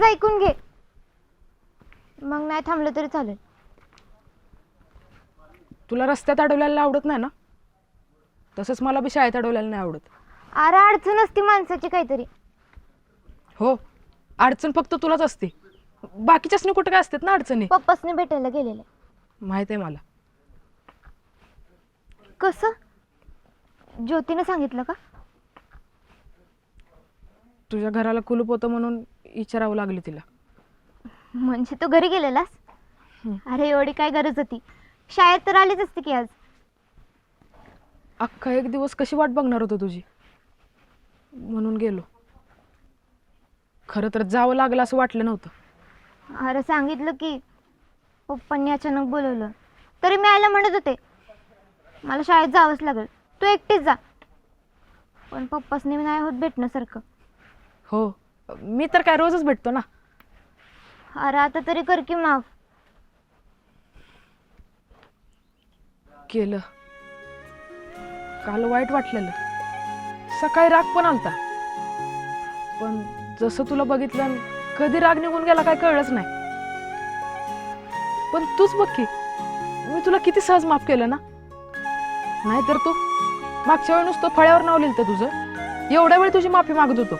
माझं ऐकून घे. मग नाही थांबलं तरी चालेल. तुला रस्त्यात अडवल्याला आवडत नाही ना? तसंच मला बी शाळेत अडवल्याला नाही आवडत. अरे अडचण असती माणसाची काहीतरी. हो अडचण फक्त तुलाच असते. बाकीच्यासनी कुठं काय असतात ना अडचणी? पप्पासने भेटायला गेलेले. माहीत आहे मला. कसं? ज्योतीनं सांगितलं का? तुझ्या घराला कुलूप होतं म्हणून विचारावं लागलं तिला. म्हणजे तू घरी गेलेलास? अरे एवढी काय गरज होती? शाळेत तर आलीच असते की आज? अख्खा एक दिवस कशी वाट बघणार होतो तुझी? म्हणून गेलो. खरं तर जावं लागलं असं वाटलं नव्हतं. अरे सांगितलं की पप्पांनी अचानक बोलवलं. तरी मी आयला म्हणत होते मला शाळेत जावंच लागेल. तू एकटीच जा. पण पप्पासने नाही होत भेटण्यासारखं. हो. मी तर काय रोजच भेटतो ना. अरे आता तरी कर की माफ. केलं. काल वाईट वाटलेलं. सकाळी राग पण आलता. पण जसं तुला बघितलं कधी राग निघून गेला काय कळलंच नाही. पण तूच बघ की मी तुला किती सहज माफ केलं ना. नाहीतर तू मागच्या वेळी नुसतं फळ्यावर नाव लिहिलं तुझं. एवढ्या वेळ तुझी माफी मागत होतो.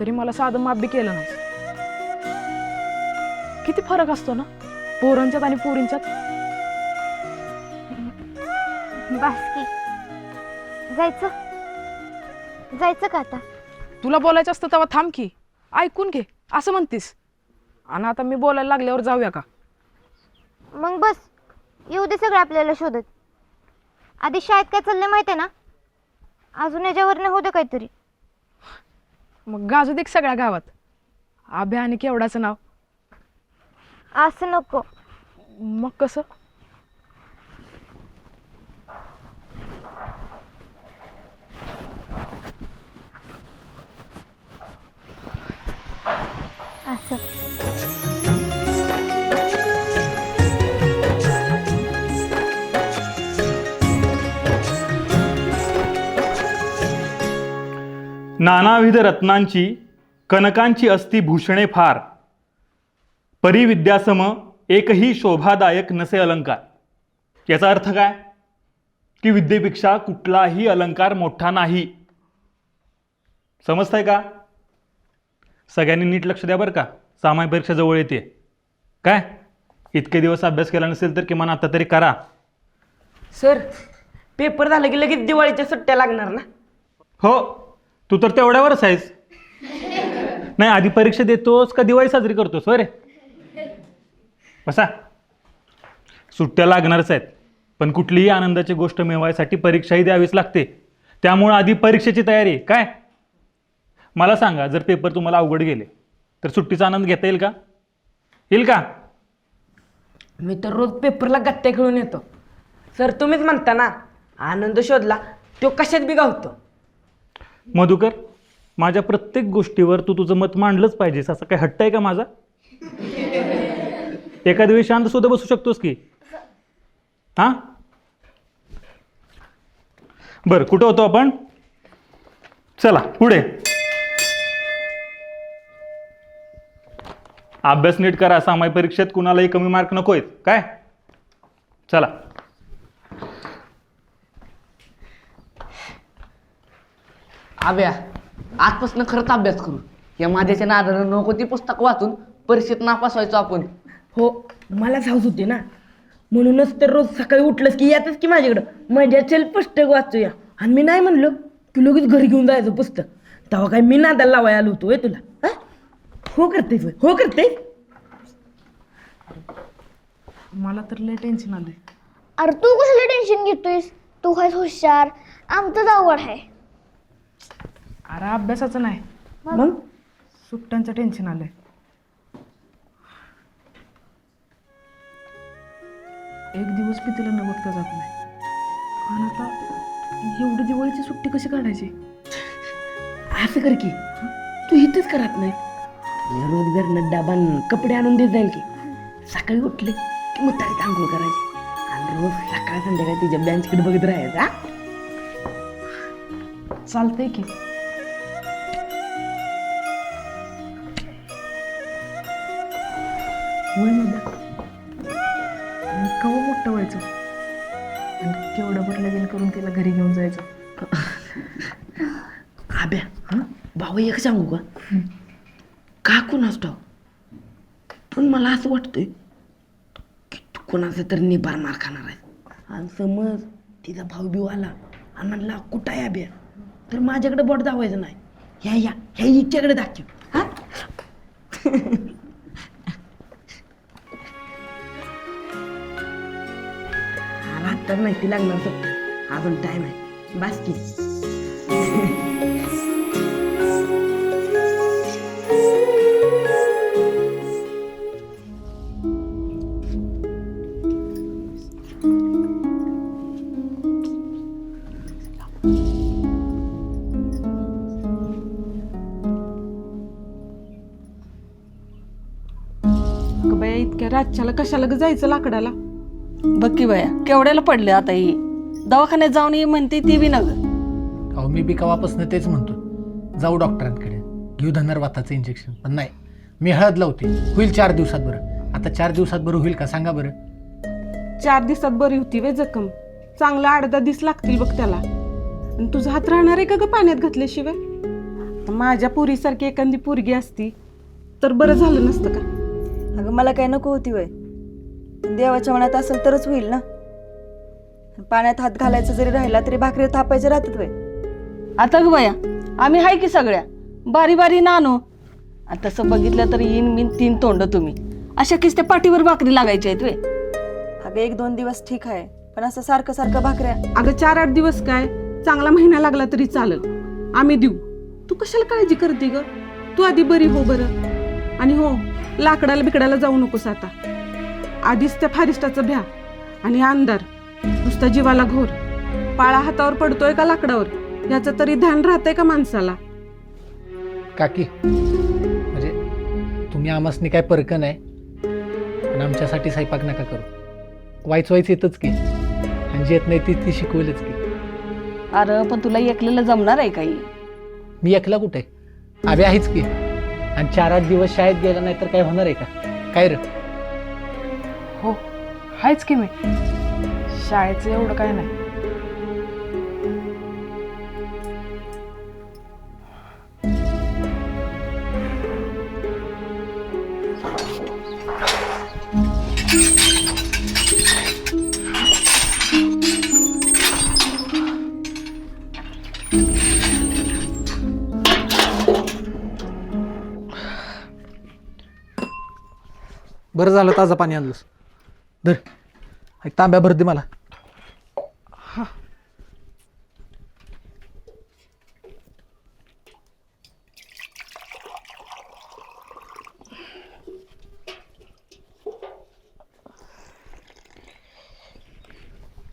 तरी मला साधं माफ बी केलं नाही. किती फरक असतो ना? पोरांच्यात आणि पोरींच्यात. बास की जायचं? जायचं का आता? तुला बोलायचं असतं तेव्हा थांब की. ऐकून घे असं म्हणतीस. आणि आता मी बोलायला लागल्यावर जाऊया का? मग बस. येऊ दे सगळं आपल्याला शोधत. आधी शाळेत काय चाललंय माहिती आहे ना? अजून याच्यावर नाही होतं काहीतरी. मग गाजू दे की सगळ्या गावात. आभ्या आणि केवडाचं नाव. असं नको. मग कसं? नानाविध रत्नांची कनकांची असती भूषणे फार. परिविद्यासम एकही शोभादायक नसे अलंकार. याचा अर्थ काय? की विद्येपेक्षा कुठलाही अलंकार मोठा नाही. समजताय का? सगळ्यांनी नीट लक्ष द्या बरं का. सामान्य परीक्षा जवळ येते. काय? इतके दिवस अभ्यास केला नसेल तर किमान आता तरी करा. सर पेपर झालं की लगेच दिवाळीच्या सुट्ट्या लागणार ना? हो. तू तर तेवढ्यावरच आहेस. नाही आधी परीक्षा देतोस का दिवाळी साजरी करतोस? बरे बसा. सुट्ट्या लागणारच आहेत पण कुठलीही आनंदाची गोष्ट मिळवायसाठी परीक्षाही द्यावीच लागते. त्यामुळं आधी परीक्षेची तयारी काय? मला सांगा जर पेपर तुम्हाला अवघड गेले तर सुट्टीचा आनंद घेता येईल का? येईल का? मी तर रोज पेपरला गत्त्या खेळून येतो. सर तुम्हीच म्हणता ना आनंद शोधला तो कशात बी गावतो? मधुकर माझ्या प्रत्येक गोष्टीवर तू तुझं मत मांडलंच पाहिजेस. असं काय हट्ट आहे का माझा? एखाद्या वेळी शांत सुद्धा बसू शकतोस की? हां? बरं कुठं होतो आपण? चला पुढे. अभ्यास नीट करा सामाय परीक्षेत कुणालाही कमी मार्क नको आहेत काय? चला. आव्या आजपासून खरंच अभ्यास करू. या माझ्याच्या नादानं नको ती पुस्तक वाचून परीक्षेत नापास व्हायचो आपण. हो मलाच हाऊस होते ना. म्हणूनच तर रोज सकाळी उठलंस की यातच की माझ्याकडं. माझ्या चल पुस्तक वाचूया. आणि मी नाही म्हणलो की लगेच घरी घेऊन जायचं पुस्तक. तेव्हा काय मी नादाला लावाय आलो होतो होय तुला. हा? हो करते हो करते मला तर लय टेन्शन आलंय. अरे तू कसलं टेन्शन घेतोयस? तू आहेस हुशार. आमचंच अवघड आहे अरे अभ्यासाचं नाही. मग? सुट्ट्यांचं टेन्शन आलंय. एक दिवस बी तिला न बघता जात नाही. आणि आता एवढी दिवाळीची सुट्टी कशी काढायची? असं कर की. तू इथंच करत नाही मी रोज घरनं डबान कपडे आणून देत जाईल की. सकाळी उठले की मुतारीत आंघोळ करायची. आणि रोज सकाळ संध्याकाळी तिच्या बँचकडे बघत राहायचं हा? चालतंय की. होयमध्ये केव्हा मोठं व्हायचं? आणि केवढं बरं लगीन करून तिला घरी घेऊन जायचं? आब्या हां? भाऊ एक सांगू का? का कोणाच ठाव पण मला असं वाटतंय की तू कोणाचा तरी निबार मार खाणार आहे आणि समज तिचा भाऊ बिऊ आला. आणि म्हणला कुठं आहे आब्या? तर माझ्याकडे बोट दावायचं नाही. ह्या या ह्या हिच्याकडे दाखव. हा? आला तर नाही ती लागणार सर अजून टाइम आहे. बास रातच्याला कशाला ग जायचं लाकडाला? बघ की बाया केवढ्याला पडले आता ही. दवाखान्यात जाऊन ये म्हणते ती बी नग. अहो मी बी कवापासून तेच म्हणतो जाऊ डॉक्टरांकडे. घेऊ धनुर्वाताचं इंजेक्शन पण नाही मी हळद लावते. होईल चार दिवसात बरं. आता चार दिवसात बरं होईल का सांगा बरं. चार दिवसात बरी होती वे जखम. चांगला अर्धा दिस लागतील बघ त्याला. आणि तुझा हात राहणार आहे का ग पाण्यात घातल्याशिवाय? माझ्या पुरीसारखी एखादी पोरगी असती तर बरं झालं नसतं का? अगं मला काय नको होती वय. देवाच्या मनात असेल तरच होईल ना. पाण्यात हात घालायचा जरी राहिला तरी भाकरी थापायचे राहतात वय. आता ग बाया आम्ही हाय की सगळ्या? बारी बारी नानो. आणि तसं बघितलं तर येईन मी तीन तोंड तुम्ही. अशा किस त्या पाठीवर भाकरी लागायच्या आहेत वे अगं एक दोन दिवस ठीक आहे पण असं सारखं सारखं भाकऱ्या. अगं चार आठ दिवस काय? चांगला महिना लागला तरी चालेल. आम्ही देऊ. तू कशाला काळजी करते ग? तू आधी बरी हो बरं. आणि हो लाकडाला बिकडाला जाऊ नकोस आता. आधीच त्या फारिस्टाचं भ्या आणि अंधार नुसता जीवाला घोर. पाळा हातावर पडतोय का लाकडावर? याचं तरी ध्यान राहतंय का माणसाला? काकी म्हणजे तुम्ही आमासनी काय परक नाही पण आमच्यासाठी स्वयंपाक नका करू. वाईच वाईच येतच की आणि जे येत नाही ती ती शिकवेलच की. अरे पण तुला एकलेलं जमणार आहे काही? मी एकला कुठे? आबे आहेच की. आणि चार आठ दिवस शाळेत गेला नाही तर काय होणार आहे का? काय रे? हो आहेच की मी. शाळेचं एवढं काय नाही. झालं ताजं पाणी आणलंस. धर. एक तांब्या भर दे मला.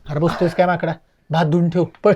अरे बसतोयस काय माकडा? भात धुवून ठेव. पळ.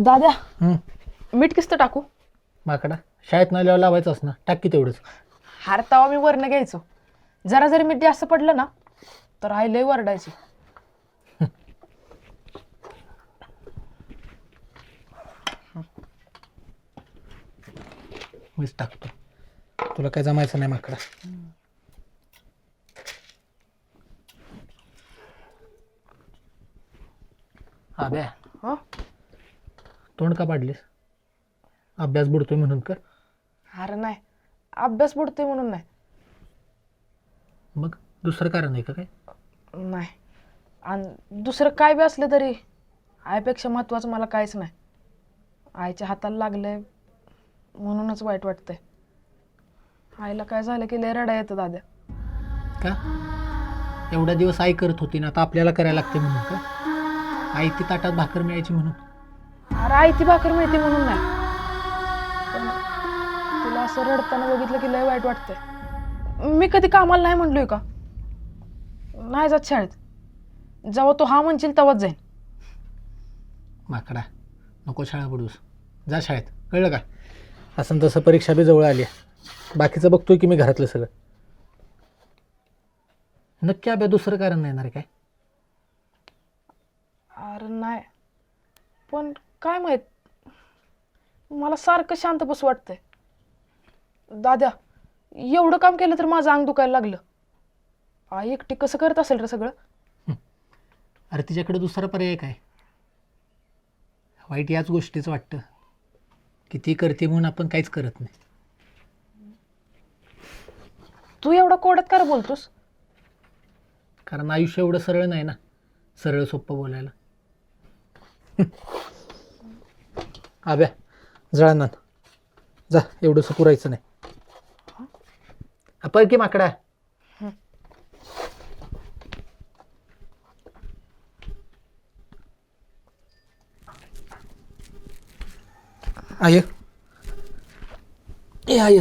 दादा हम्म. मीठ किस्त टाकू? माकडा शाळेत न लावायचंच ना टाक तेवढंच. हार तवा मी वरनं घ्यायचो. जरा जरी मीठ जास्त पडलं ना तर आई लय वरडायची. मीच टाकतो. तुला काय जमायचं नाही माकडा. हा हो तोंड का पाडलीस? अभ्यास बुडतोय म्हणून का हार नाही. अभ्यास बुडतोय म्हणून नाही. मग दुसरं कारण आहे का काय? नाही. आणि दुसरं काय बी असलं तरी आईपेक्षा महत्त्वाचं मला काहीच नाही. आईच्या हाताला लागलंय म्हणूनच वाईट वाटतंय. आईला काय झालं की लय रडा येतं दाद्या. का? एवढ्या दिवस आई करत होती ना आता आपल्याला करायला लागते म्हणून का? आई ती ताटात भाकर मिळायची म्हणून. अरे आई ती भाकर मिळते म्हणून नाही. असं रडताना बघितलं की लय वाईट वाटतंय. मी कधी कामाला नाही म्हणलोय का? नाही जात शाळेत. जेव्हा तो हा म्हणशील तेव्हाच जाईन. माकडा नको शाळा पडूस जा शाळेत. कळलं का? असं न तसं परीक्षा बी जवळ आली आहे. बाकीचं बघतोय की मी घरातलं सगळं. नक्की अभ्या दुसरं कारण नाही येणार काय? अरे नाही. पण काय माहीत? मला सारखं शांत बस वाटतंय. दाद्या एवढं काम केलं तर माझं अंग दुखायला लागलं. आई एकटी कसं करत असेल रे सगळं? अरे तिच्याकडे दुसरा पर्याय काय? वाईट याच गोष्टीचं वाटतं. की ती करते म्हणून आपण काहीच करत नाही. तू एवढा कोड्यात का रे बोलतोस? कारण आयुष्य एवढं सरळ नाही ना. सरळ सोपं बोलायला. आब्या जळानात जा एवढंसं पुरायचं नाही. आपण की माकडा. आय. ए आय.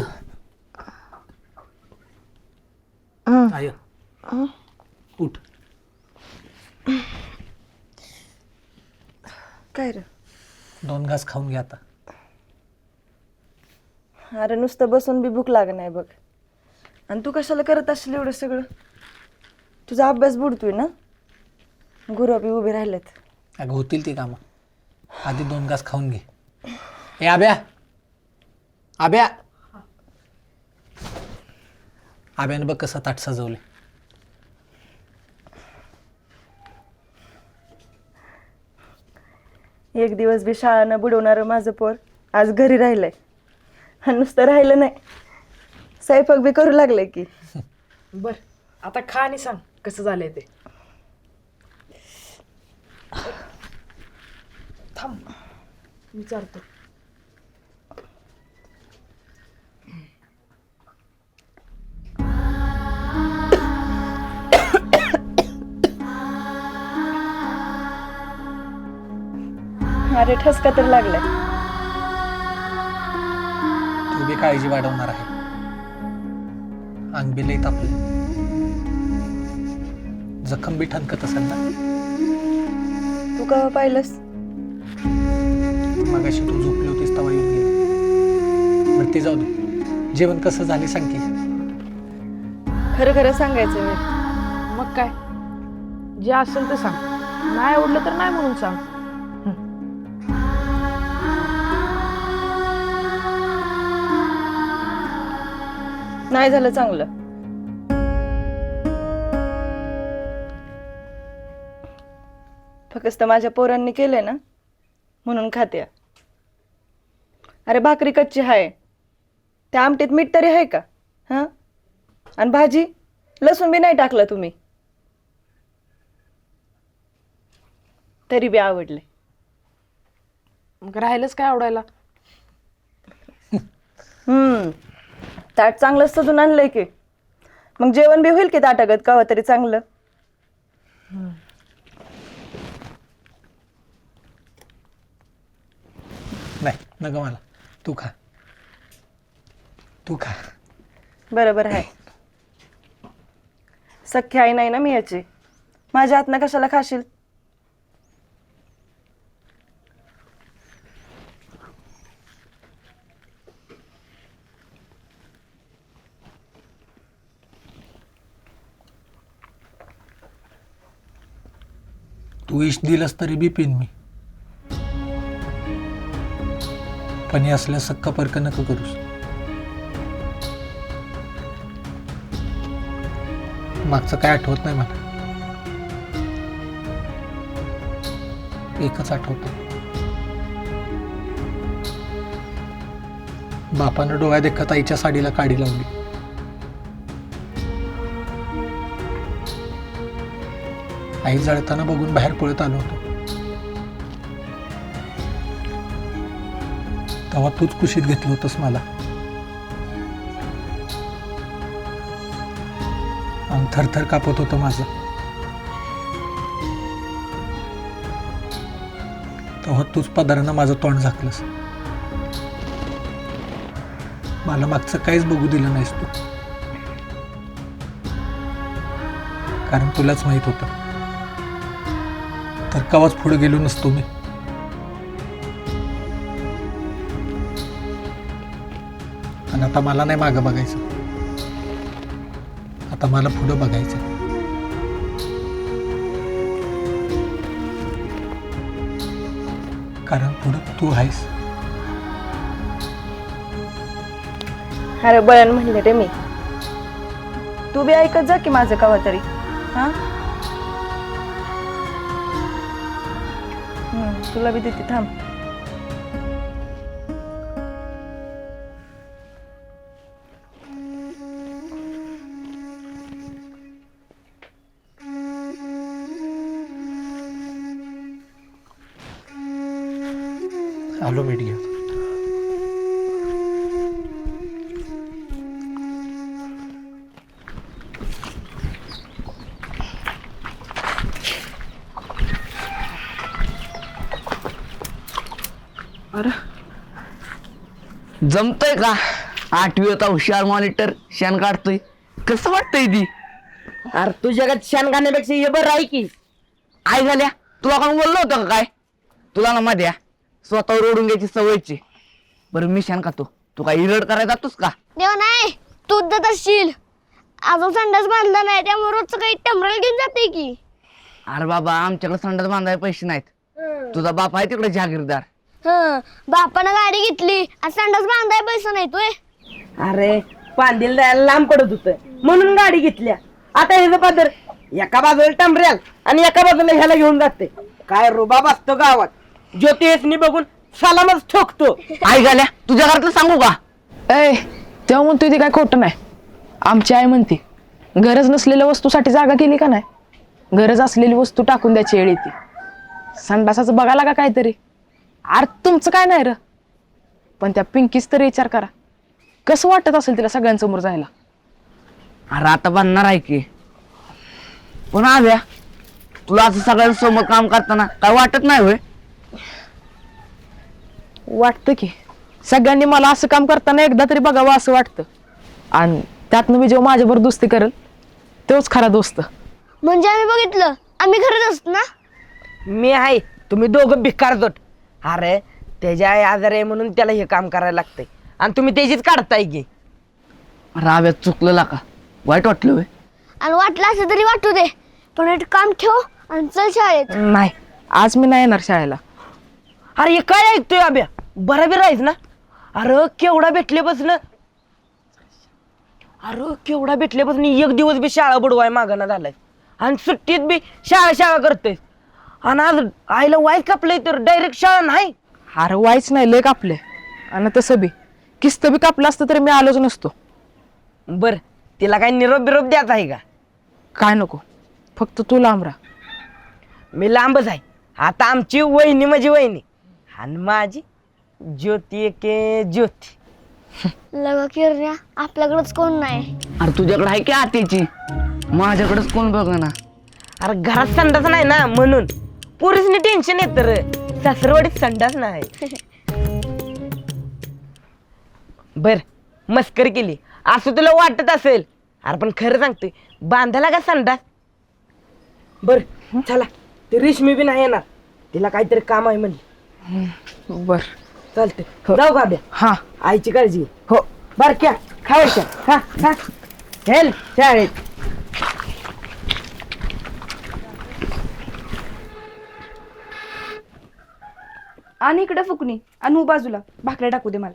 आय. उठ. काय रे? दोन घास खाऊन घ्या आता. अरे नुसतं बसून बी भूक लाग नाही बघ. आणि तू कशाला करत असशील एवढं सगळं? तुझा अभ्यास बुडतोय ना? गुरु बी उभे राहिलेत. अगं होतील ती कामं. आधी दोन घास खाऊन घे. ए आब्या! आब्या! आब्यानं बघ कसं ताट सजवले एक दिवस बी शाळा न बुडवणारं माझं पोर आज घरी राहिलंय. आणि नुसतं राहिलं नाही. स्वयंपाक बी करू लागलंय की. बर आता खा आणि सांग कसं झालंय ते. थांब विचारतो. अरे ठसका तर लागलाय तू बी काळजी वाढवणार आहे. अंग बी लई तापलं. जखम बी ठणकत असेल ना? तू केव्हा पाहिलंस? मग अशी तू झोपली होतीस तेव्हा येऊन गेली. बरं ते जाऊ दे. जेवण कसं झाले सांग की. खरं खरं सांगायचं मी. मग काय? जे असेल ते सांग. नाही आवडलं तर नाही म्हणून सांग. नाही झालं चांगलं. फक्त माझ्या पोरांनी केलंय ना म्हणून खाते. अरे भाकरी कच्ची आहे त्या आमटीत मीठ तरी आहे का? हां? आणि भाजी? लसूण बी नाही टाकलं तुम्ही. तरी बी आवडले. मग राहिलंच काय आवडायला? हम्म ताट चांगलं सजून आणलंय की. मग जेवण बी होईल की ताटागत? कावा तरी चांगलं. नाही नग मला. तू खा. तू खा. बरोबर आहे. सख्या आई नाही ना मी याची. माझ्या हातनं कशाला खाशील? विष दिलंस तरी बी पिन मी. पण हे असल्या सक्का परक नको करूस. मागचं काय आठवत नाही मला. एकच आठवतं. बापानं डोळ्या देखत आईच्या साडीला काडी लावली. आई जळताना बघून बाहेर पळत आलो होतो. तेव्हा तूच कुशीत घेतलं होतंस मला. अंग थरथर कापत होतं माझं. तेव्हा तूच पदारानं माझं तोंड झाकलंस. मला मागचं काहीच बघू दिलं नाहीस तू. कारण तुलाच माहीत होतं. तर कवाच पुढे गेलो नसतो मी. आणि आता मला नाही मागं बघायचं. आता मला पुढं बघायचं कारण पुढं तू आहेस. अरे बयान म्हणले रे मी. तू बी ऐकत जा की माझं कवा तरी हा? तुला बी देते थांब. जमतंय का? आठवी होता हुशार मॉनिटर शेण काढतोय. कसं वाटतंय ती? अरे तू जगात शान खाण्यापेक्षा हे बरं आहे की. आई झाल्या? तुला कोण बोललो होतं का काय? तुला ना मध्ये स्वतःवर ओढून घ्यायची सवयची. बरं मी शेण खातो. तू काय इरड करायला जातोस का? देवा नाही तू देत असशील. अजून संडास बांधला नाही त्यामुळे रोजचं काही टमरल घेऊन जाते की. अरे बाबा आमच्याकडे संडास बांधायला पैसे नाहीत. तुझा बाप आहे तिकडे जहागीरदार हं बापानं गाडी घेतली आणि संडास बांधाय पैसा नाही तोय अरे पांदील जायला लांब पडत होतं. म्हणून गाडी घेतल्या. आता हे पादर एका बाजूला टमऱ्याल आणि एका बाजूला ह्याला घेऊन जाते. काय रुबाब असतो गावात. ज्योतिषनी बघून सलामच ठोकतो. आई झाल्या तुझ्या घरातलं सांगू का? ए तेव्हा म्हणतोय ते काय खोटं नाही. आमची आई म्हणते गरज नसलेल्या वस्तूसाठी जागा केली का नाही? गरज असलेली वस्तू टाकून द्यायची वेळ येते संडासाचं बघायला का काहीतरी? अरे तुमचं काय नाही र. पण त्या पिंकीच तरी विचार करा. कसं वाटत असेल तिला सगळ्यांसमोर जायला? अरे आता बांधणार आहे की. पण आव्या तुला असं सगळ्यांसमोर काम करताना काय वाटत नाही होय? वाटतं की. सगळ्यांनी मला असं काम करताना एकदा तरी बघावं असं वाटतं. आणि त्यातनं मी जेव्हा माझ्यावर दोस्ती करेल तोच खरा दोस्त. म्हणजे आम्ही बघितलं. आम्ही घरच असतो ना? मी आहे. तुम्ही दोघं भिकार जोट. अरे त्याच्या आई आजार आहे म्हणून त्याला हे काम करायला लागतंय. आणि तुम्ही त्याचीच काढताय की. चुकलं का? वाईट वाटलं होय. आणि वाटलं असं तरी वाटू दे. पण एक काम ठेव आणि चल शाळेत. नाही आज मी नाही येणार शाळेला. अरे हे काय ऐकतोय अभ्या बरं बी राहीस ना? अरे केवढा भेटल्यापासून अरे केवढा भेटल्यापासून एक दिवस बी शाळा बुडवाय मागणं झालाय. आणि सुट्टीत बी शाळा शाळा करतोय. आणि आज आईला वाईट कापलंय तर डायरेक्ट शाळा नाही. अरे वाईच नाही लय कापले आणि तसं बी किस्त बी कापलं असतं तरी मी आलोच नसतो. बर तिला काय निरोप बिरोप द्यायचा आहे का? काय नको फक्त तू लांब राहा. मी लांबच आहे. आता आमची वहिनी माझी वहिनी. आणि माझी ज्योती के ज्योती. लगा किरण्या आपल्याकडंच कोण नाही? अरे तुझ्याकडे आहे की आतीची माझ्याकडेच कोण बघ ना अरे घरात संडास नाही ना म्हणून. पोरीसनी टेन्शन येत तर सासरवाडीत संडास नाही. बर मस्कर केली. असं तुला वाटत असेल? अरे पण खरं सांगतोय बांधायला का संडास? बर चला. ती रेशमी बी नाही येणार. तिला काहीतरी काम आहे म्हणजे बर. चालते जाऊ का अभ्या हा. आईची काळजी घे. हो. बर क्या? खायच्या हा हा. हेल शाळेत. आणि इकडे फुकणी आणि बाजूला. भाकऱ्या टाकू दे मला.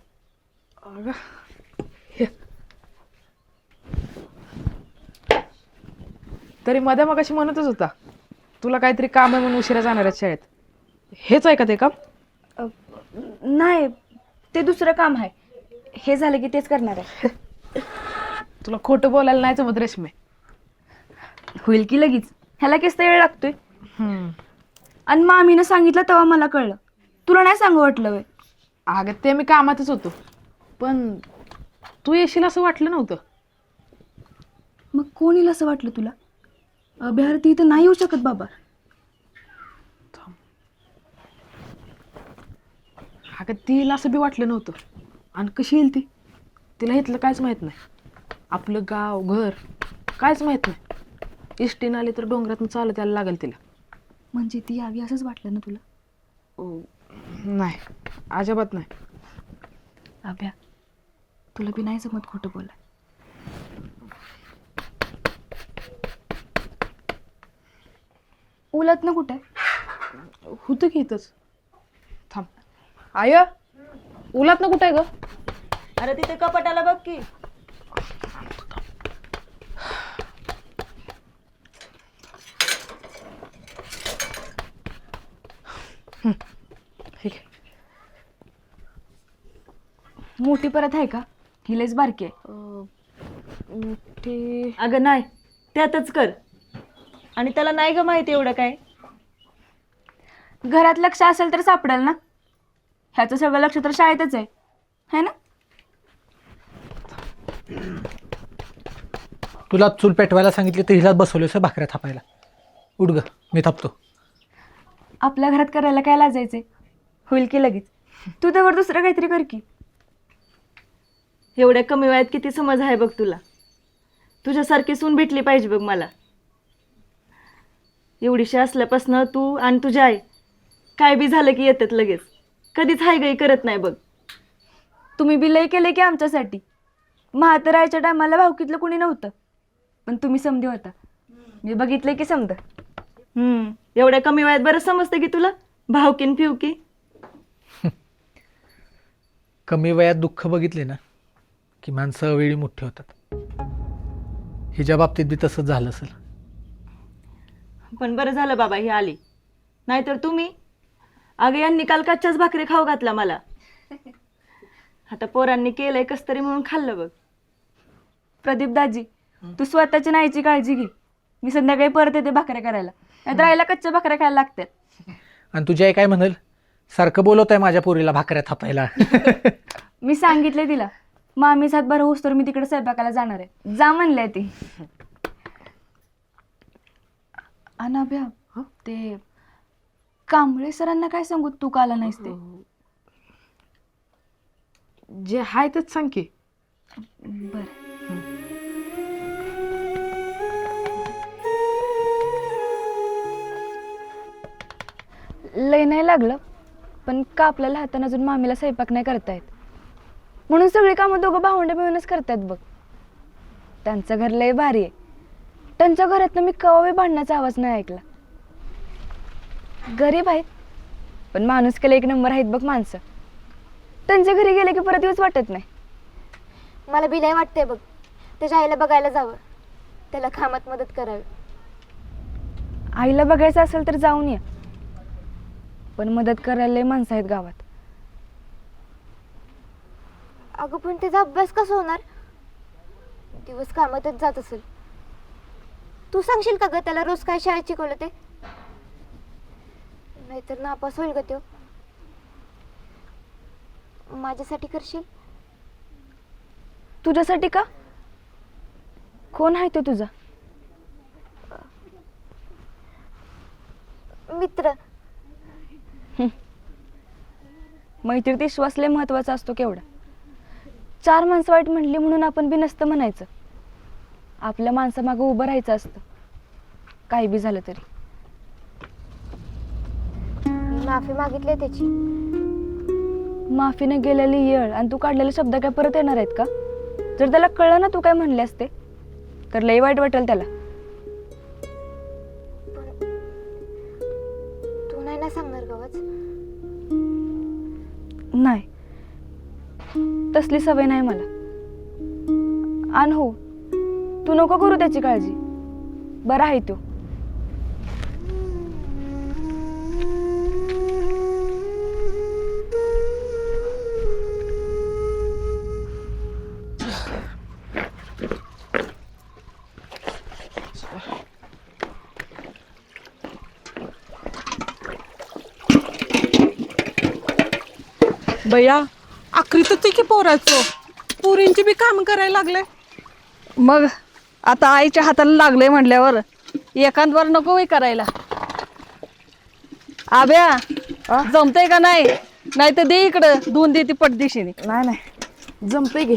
तरी मध्ये मग अशी म्हणतच होता तुला काहीतरी काम आहे म्हणून उशिरा जाणार आहेत शाळेत. हेच आहे का? ते काम नाही ते दुसरं काम आहे. हे झालं की तेच करणार आहे. तुला खोटं बोलायला नाही जमत रेशमे. होईल की लगेच. ह्याला केस वेळ लागतोय. आणि मामीनं सांगितलं तेव्हा मला कळलं. तुला नाही सांगू वाटलं वय अगं ते मी कामातच होतो. पण तू येशील असं वाटलं नव्हतं. मग कोण येईल असं वाटलं तुला? अभ्यार्थी इथं नाही येऊ शकत बाबा. अगं ती येईल असं बी वाटलं नव्हतं. आणि कशी येईल ती? तिला इथलं काहीच माहीत नाही. आपलं गाव घर काहीच माहीत नाही. इष्टीन आली तर डोंगरातून चालत यायला लागेल तिला. म्हणजे ती यावी असंच वाटलं ना तुला? ओ, नाही. अजिबात नाही. अभ्या तुला बी नाही जमत खोटं बोलाय उलत ना कुठे? होतं की इथंच. थांब. आय उलात ना कुठं आहे ग? अरे तिथे कपाटाला बघ की. मोठी परत आहे का? ही लयच बारकी आहे. अगं नाही. त्यातच कर. आणि त्याला नाही ग माहिती एवढं काय. घरात लक्ष असेल तर सापडेल ना? ह्याचं सगळं लक्ष तर शाळेतच आहे. है ना? तुला चूल पेटवायला सांगितली तर हिला बसवलं भाकऱ्या थापायला. उठ ग मी थापतो. आपल्या घरात करायला काय लाजायचे होईल की लगेच? तू त्यावर दुसरं काहीतरी कर की. एवढ्या कमी वयात किती समज आहे बघ तुला. तुझ्यासारखी सून भेटली पाहिजे बघ मला. एवढीशी असल्यापासनं तू आणि तुझी आई काय बी झालं की येतात लगेच. कधीच हाय गाई करत नाही बघ. तुम्ही बी लय केले की आमच्यासाठी. म्हातारायच्या टायमाला भावकीतलं कुणी नव्हतं. पण तुम्ही समधी होता. मी बघितलं की समद हम्म एवढ्या कमी वयात बरं समजतं की तुला? भावकीन फिवकी. कमी वयात दुःख बघितले ना. की माणसं अवेळी मोठी होतात. हिच्या बाबतीत बी तसंच झालं असेल. पण बरं झालं बाबा ही आली. नाहीतर तुम्ही? अगं यांनी काल कच्च्याच भाकरी खाऊ घातला मला. आता पोरांनी केलंय कस तरी म्हणून खाल्लं बघ. प्रदीप दाजी तू स्वतःच्या नाहीची काळजी घे. मी संध्याकाळी परत येते भाकऱ्या करायला. नाहीतर आईला कच्च्या भाकऱ्या खायला लागतात आणि तुझी आई काय म्हणेल? सारखं बोलवत आहे माझ्या पोरीला भाकऱ्या थापायला. मी सांगितले तिला. मामीच हातभार होस तर मी तिकडे स्वयंपाकाला जाणार आहे. जा म्हणले ती. अनाभ्या ते कांबळे सरांना काय सांगू? तू का आला नाहीस ते? जे आहे तेच सांग की. बर. लय नाही लागलं पण का आपल्याला हाताने अजून मामीला स्वयंपाक नाही करता येत. म्हणून सगळी कामं दोघं भावंडे मिळूनच करतात बघ. त्यांचं घर लय भारी आहे. त्यांच्या घरातनं मी कवावी भांडण्याचा आवाज नाही ऐकला. गरीब आहेत पण माणूस केला एक नंबर आहेत बघ माणसं. त्यांच्या घरी गेले की परत येऊच वाटत नाही. मला बिलाय वाटतंय बघ त्याच्या आईला बघायला जावं. त्याला कामात मदत करावी. आईला बघायचं असेल तर जाऊन ये. पण मदत करायला लय माणसं आहेत गावात. अगं पण त्याचा अभ्यास कसा होणार? दिवस कामातच जात असेल. तू सांगशील का ग त्याला रोज काय शाळेत शिकवलं ते? नाहीतर नापास होईल ग तो. माझ्यासाठी करशील? तुझ्यासाठी का? कोण आहे तो तुझा? मित्र. मैत्रीत विश्वास लय महत्त्वाचा असतो केवढा. चार माणसं वाईट म्हटली म्हणून आपण बी नसतं म्हणायचं. आपल्या माणसामागं उभं राहायचं असतं. काही बी झालं तरी. मी माफी मागितली त्याची. माफीने गेलेली येळ आणि तू काढलेले शब्द काय परत येणार आहेत का? जर त्याला कळलं ना तू काय म्हणले असते तर लय वाईट वाटेल त्याला. तू नाही ना सांगणार गवच नाही. तसली सवय नाही मला. आण हो तू नको करू त्याची काळजी. बरा आहे तो. भैया आखरीतच की पोराचं. पोरींची बी काम करायला लागले. मग आता आईच्या हाताला लागलंय म्हटल्यावर एखादवर नको होय करायला. आब्या जमतंय का नाही? नाही तर दे इकडं. दोन दे ती पटदिशीने. नाही नाही. जमतंय घे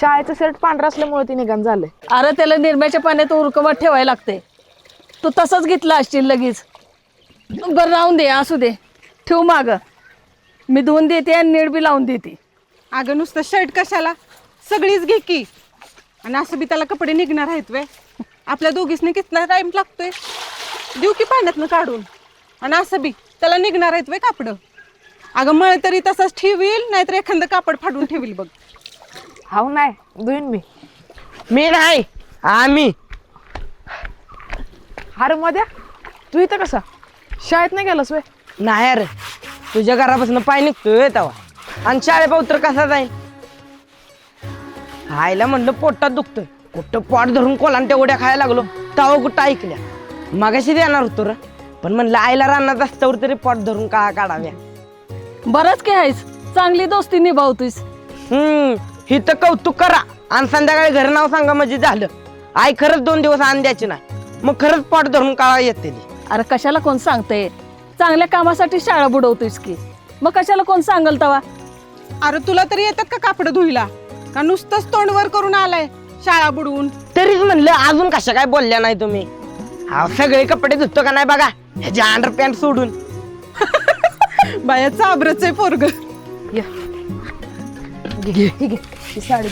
शाळेचं शर्ट पांढरा असल्यामुळे ती निघाण झालंय. अरे त्याला निरम्याच्या पाण्यात उरकवत ठेवायला लागते तू तसंच घेतला असशील लगेच. बरं राहून दे असू दे. ठेव माग. मी धुवून देते आणि नीट बी लावून देते. अगं नुसतं शर्ट कशाला? सगळीच घे की. आणि असं बी त्याला कपडे निघणार आहेत वे आपल्या दोघीसने कितना टाइम लागतोय? देऊ की पाण्यातनं काढून. आणि असं बी त्याला निघणार आहेत वे कापडं? अगं मळ तरी तसाच ठेवील नाहीतर एखादं कापड फाडून ठेवील बघ. हाव नाही धुईन मी मी नाही आम्ही. अरे मध्या तू इथं कसा? शाळेत नाही गेलास वे नाही अरे. तुझ्या घरापासून पाय निघतोय तेव्हा. आणि शाळेपावतर कसा जाईल आईला म्हणलं पोटात दुखतोय. कुठं पोट धरून कोलान तेवढ्या खायला लागलो तेव्हा कुठं ऐकल्या. मागाशी देणार होतो र पण म्हणलं आईला रानात असल्यावर तरी पोट धरून का काढाव्या. बरंच काय आहेस. चांगली दोस्ती निभावतोस हम्म ही तर कौतुक करा. आणि संध्याकाळी घर नाव सांगा म्हणजे झालं. आई खरंच दोन दिवस आण द्यायची नाही. मग खरंच पोट धरून काळा येते ती. अरे कशाला कोण सांगते चांगल्या कामासाठी शाळा बुडवतोयस की. मग कशाला कोण सांगल तवा? अरे तुला तरी येतात का कापड धुईला का नुसतंच तोंडवर करून आलाय शाळा बुडवून? तरीच म्हणलं अजून कशा काय बोलल्या नाही तुम्ही. हा सगळे कपडे धुतो का नाही बघा ह्याची अंडर पॅन्ट सोडून. बाया चाबरच आहे पोरग. घे, ही. ही साडी.